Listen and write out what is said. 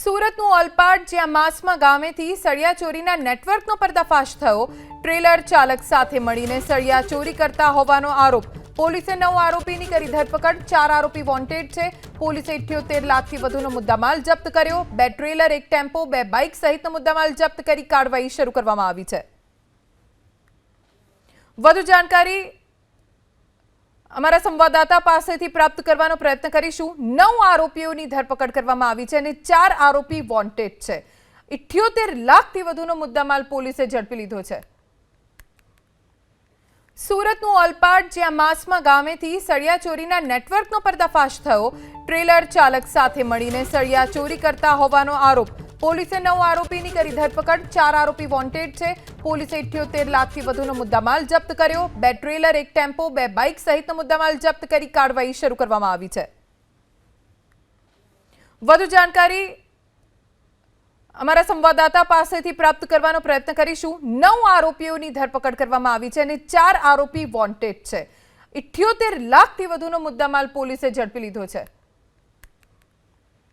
સુરતનું ઓલપાડ, જ્યાં માસમાં ગામેથી સળિયા ચોરીના નેટવર્કનો પર્દાફાશ થયો. ટ્રેલર ચાલક સાથે મળીને સળિયા ચોરી કરતા હોવાનો આરોપ. પોલીસે નવ આરોપીની કરી ધરપકડ, ચાર આરોપી વોન્ટેડ છે. પોલીસે ઇઠ્યોતેર લાખથી વધુનો મુદ્દામાલ જપ્ત કર્યો. બે ટ્રેલર, એક ટેમ્પો, બે બાઇક સહિતનો મુદ્દામાલ જપ્ત કરી કાર્યવાહી શરૂ કરવામાં આવી છે. વધુ જાણકારી અમારા સંવાદદાતા પાસેથી પ્રાપ્ત કરવાનો પ્રયત્ન કરીશું. નવ આરોપીઓની ધરપકડ કરવામાં આવી છે અને ચાર આરોપી વોન્ટેડ છે. ઇઠ્યોતેર લાખથી વધુનો મુદ્દામાલ પોલીસે ઝડપી લીધો છે. સુરતનું ઓલપાડ, જ્યાં માસમાં ગામેથી સળિયા ચોરીના નેટવર્કનો પર્દાફાશ થયો, ટ્રેલર ચાલક સાથે મળીને સળિયા ચોરી કરતા હોવાનો આરોપ પોલીસે નવ આરોપીની કરી ધરપકડ. ચાર આરોપી વોન્ટેડ છે. પોલીસે ઇઠ્યોતેર લાખથી વધુનો મુદ્દામાલ જપ્ત કર્યો. બે ટ્રેલર, એક ટેમ્પો, બે બાઇક સહિતનો મુદ્દામાલ જપ્ત કરી કાર્યવાહી શરૂ કરવામાં આવી છે. વધુ જાણકારી અમારા સંવાદદાતા પાસેથી પ્રાપ્ત કરવાનો પ્રયત્ન કરીશું. નવ આરોપીઓની ધરપકડ કરવામાં આવી છે અને ચાર આરોપી વોન્ટેડ છે. ઇઠ્યોતેર લાખથી વધુનો મુદ્દામાલ પોલીસે ઝડપી લીધો છે.